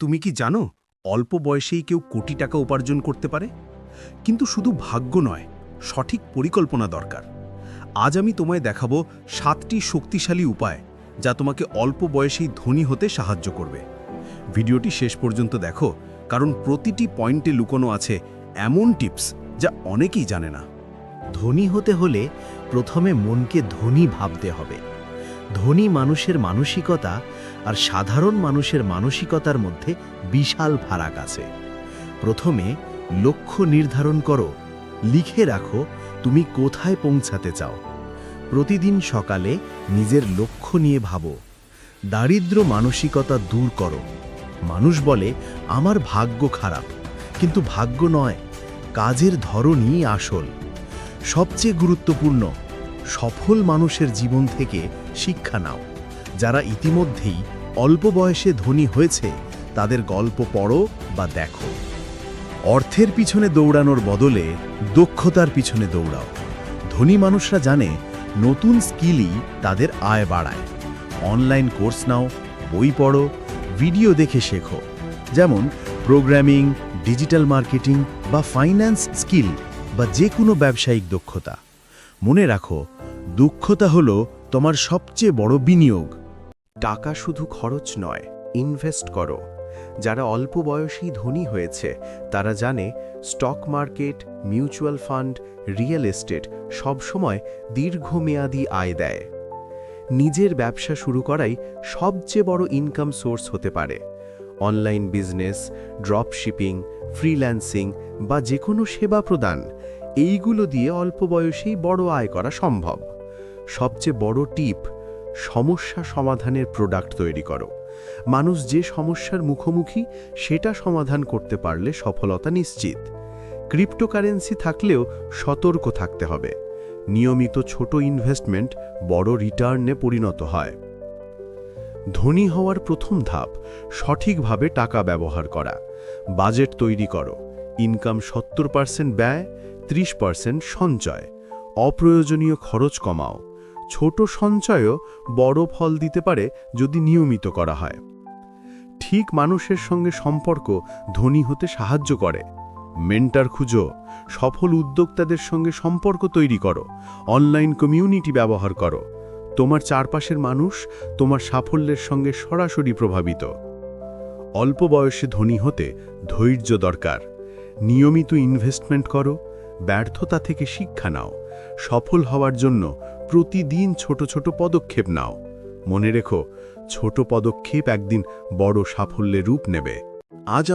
তুমি কি জানো, অল্প বয়সেই কেউ কোটি টাকা উপার্জন করতে পারে? কিন্তু শুধু ভাগ্য নয়, সঠিক পরিকল্পনা দরকার। আজ আমি তোমায় দেখাবো সাতটি শক্তিশালী উপায় যা তোমাকে অল্প বয়সেই ধনী হতে সাহায্য করবে। ভিডিওটি শেষ পর্যন্ত দেখো, কারণ প্রতিটি পয়েন্টে লুকোনো আছে এমন টিপস যা অনেকেই জানে না। ধনী হতে হলে প্রথমে মনকে ধনী ভাবতে হবে। ধনী মানুষের মানসিকতা আর সাধারণ মানুষের মানসিকতার মধ্যে বিশাল ফারাক আছে। প্রথমে লক্ষ্য নির্ধারণ করো, লিখে রাখো তুমি কোথায় পৌঁছাতে চাও। প্রতিদিন সকালে নিজের লক্ষ্য নিয়ে ভাবো দারিদ্র মানসিকতা দূর করো। মানুষ বলে, আমার ভাগ্য খারাপ। কিন্তু ভাগ্য নয়, কাজের ধরনই আসল। সবচেয়ে গুরুত্বপূর্ণ সফল মানুষের জীবন থেকে শিক্ষা নাও। যারা ইতিমধ্যেই অল্প বয়সে ধনী হয়েছে, তাদের গল্প পড়ো বা দেখো। অর্থের পিছনে দৌড়ানোর বদলে দক্ষতার পিছনে দৌড়াও। ধনী মানুষরা জানে নতুন স্কিলই তাদের আয় বাড়ায়। অনলাইন কোর্স নাও, বই পড়ো, ভিডিও দেখে শেখো। যেমন প্রোগ্রামিং, ডিজিটাল মার্কেটিং বা ফাইন্যান্স স্কিল বা যে কোনো ব্যবসায়িক দক্ষতা। মনে রাখো, দুঃখতা হলো তোমার সবচেয়ে বড় বিনিয়োগ। টাকা শুধু খরচ নয় ইনভেস্ট করো। যারা অল্প বয়সেই ধনী হয়েছে, তারা জানে stock market mutual fund real estate সবসময় দীর্ঘমেয়াদী আয় দেয়। নিজের ব্যবসা শুরু করাই সবচেয়ে বড় ইনকাম সোর্স হতে পারে। Online business drop shipping freelancing বা যে কোনো সেবা প্রদান এইগুলো দিয়ে অল্প বয়সেই বড় আয় করা সম্ভব। সবচেয়ে বড় টিপ, সমস্যা সমাধানের প্রোডাক্ট তৈরি করো। মানুষ যে সমস্যার মুখোমুখি, সেটা সমাধান করতে পারলে সফলতা নিশ্চিত। ক্রিপ্টোকারেন্সি থাকলেও সতর্ক থাকতে হবে। নিয়মিত ছোট ইনভেস্টমেন্ট বড় রিটার্নে পরিণত হয়। ধনী হওয়ার প্রথম ধাপ, সঠিকভাবে টাকা ব্যবহার করা। বাজেট তৈরি করো। ইনকাম সত্তর পার্সেন্ট ব্যয় ত্রিশ পার্সেন্ট সঞ্চয়। অপ্রয়োজনীয় খরচ কমাও। ছোট সঞ্চয়ও বড় ফল দিতে পারে যদি নিয়মিত করা হয়। ঠিক মানুষের সঙ্গে সম্পর্ক ধনী হতে সাহায্য করে। মেন্টার খুঁজো। সফল উদ্যোক্তাদের সঙ্গে সম্পর্ক তৈরি করো। অনলাইন কমিউনিটি ব্যবহার করো। তোমার চারপাশের মানুষ তোমার সাফল্যের সঙ্গে সরাসরি প্রভাবিত। অল্প বয়সে ধনী হতে ধৈর্য দরকার। নিয়মিত ইনভেস্টমেন্ট করো। ব্যর্থতা থেকে শিক্ষা নাও। সফল হওয়ার জন্য প্রতিদিন ছোট ছোট পদক্ষেপ নাও। মনে রেখো, ছোট পদক্ষেপ একদিন বড় সাফল্যে রূপ নেবে। আজ